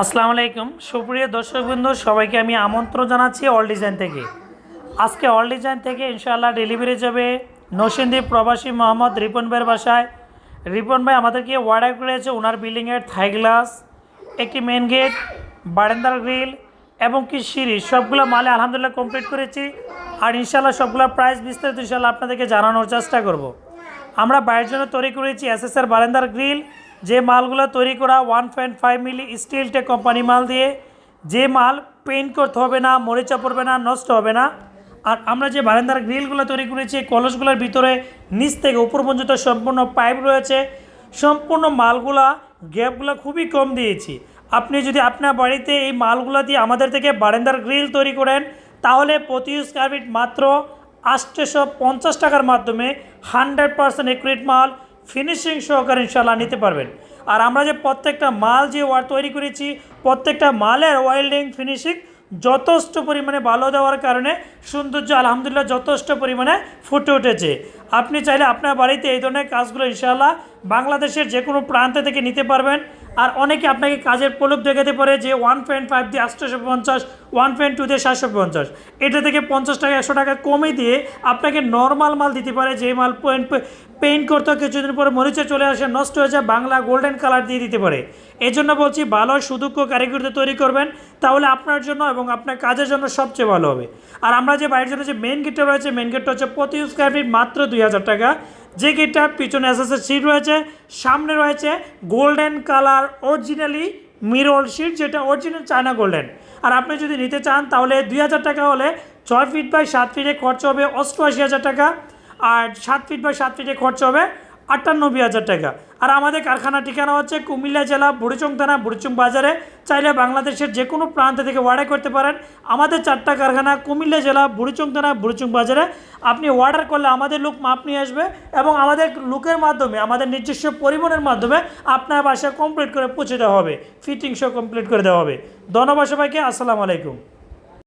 আসসালামু আলাইকুম। সুপ্রিয় দর্শকবৃন্দ, সবাইকে আমি আমন্ত্রণ জানাচ্ছি অল ডিজাইন থেকে। আজকে অল ডিজাইন থেকে ইনশাআল্লাহ ডেলিভারি যাবে নসিন্দীপ প্রবাসী মোহাম্মদ রিপন ভাইয়ের বাসায়। রিপন ভাই, আমাদেরকে অর্ডার করেছে ওনার বিল্ডিংয়ের থাই গ্লাস একটি মেন গেট বারান্দার গ্রিল এবং কি সিঁড়ি। সবগুলো মালে আলহামদুলিল্লাহ কমপ্লিট করেছি আর ইনশাআল্লাহ সবগুলো প্রাইস বিস্তারিত ইনশাআল্লাহ আপনাদেরকে জানানোর চেষ্টা করব। আমরা বাইরের জন্য তৈরি করেছি এসএসআর বারান্দার গ্রিল যে মালগুলো তৈরি করা ওয়ান পয়েন্ট ফাইভ মিলি স্টিলটে কোম্পানি মাল দিয়ে, যে মাল পেইন্ট করতে হবে না, মরিচা পড়বে না, নষ্ট হবে না। আর আমরা যে বারান্দার গ্রিলগুলো তৈরি করেছি কলসগুলোর ভিতরে নিচ থেকে উপর পর্যন্ত সম্পূর্ণ পাইপ রয়েছে। সম্পূর্ণ মালগুলা গ্যাপগুলো খুবই কম দিয়েছি। আপনি যদি আপনার বাড়িতে এই মালগুলো দিয়ে আমাদের থেকে বারান্দার গ্রিল তৈরি করেন, তাহলে প্রতি স্কোয়ার ফিট মাত্র আটশোশো পঞ্চাশ টাকার মাধ্যমে হান্ড্রেড পার্সেন্ট একুরেট মাল ফিনিশিং সহকারে ইনশাল্লাহ নিতে পারবেন। আর আমরা যে প্রত্যেকটা মাল যে ওয়ার তৈরি করেছি, প্রত্যেকটা মালের ওয়েল্ডিং ফিনিশিং যথেষ্ট পরিমাণে ভালো দেওয়ার কারণে সৌন্দর্য, আলহামদুলিল্লাহ, যথেষ্ট পরিমাণে ফুটে উঠেছে। আপনি চাইলে আপনার বাড়িতে এই ধরনের কাজগুলো ইনশাআল্লাহ বাংলাদেশের যে কোনো প্রান্ত থেকে নিতে পারবেন। আর অনেকে আপনাকে কাজের প্রলোভ দেখাতে পারে যে ওয়ান পয়েন্ট ফাইভ দিয়ে আটশোশো পঞ্চাশ, ওয়ান পয়েন্ট টু দিয়ে সাতশো পঞ্চাশ। এটা থেকে পঞ্চাশ টাকা, একশো টাকা কমে দিয়ে আপনাকে নর্মাল মাল দিতে পারে যে মাল পয়েন্ট পেইন্ট করতে কিছুদিন পরে মরিচে চলে আসে, নষ্ট হয়ে যায়, বাংলা গোল্ডেন কালার দিয়ে দিতে পারে। এই জন্য বলছি, ভালো, সুদক্ষ কারিগরিতে তৈরি করবেন। তাহলে আপনার জন্য এবং আপনার কাজের জন্য সবচেয়ে ভালো হবে। আর আমরা যে বাড়ির জন্য যে মেন গেটটা রয়েছে মেন গেটটা হচ্ছে প্রতি স্কোয়ার ফিট মাত্র দুই হাজার টাকা। যে গেটটা পিছনে এস এসএসের সিট রয়েছে, সামনে রয়েছে golden colour originally mirror sheet যেটা অরিজিনাল চায়না গোল্ডেন আর আপনি যদি নিতে চান, তাহলে দুই হাজার টাকা হলে ছয় ফিট বাই সাত ফিটে খরচ হবে অষ্টআশি হাজার টাকা। আর সাত ফিট বাই সাত ফিটে খরচ হবে আটানব্বই হাজার টাকা। আর আমাদের কারখানা ঠিকানা হচ্ছে কুমিল্লা জেলা বুড়িচং থানা, বুড়িচং বাজারে। চাইলে বাংলাদেশের যে কোনো প্রান্ত থেকে অর্ডার করতে পারেন। আমাদের চারটা কারখানা কুমিল্লা জেলা, বুড়িচং থানা, বুড়িচং বাজারে। আপনি অর্ডার করলে আমাদের লোক মাপ নিয়ে আসবে এবং আমাদের লোকের মাধ্যমে, আমাদের নিজস্ব পরিবহনের মাধ্যমে আপনার বাসায় কমপ্লিট করে পৌঁছে দেওয়া হবে। ফিটিং সহ কমপ্লিট করে দেওয়া হবে। ধন্যবাদ সবাইকে। আসসালামু আলাইকুম।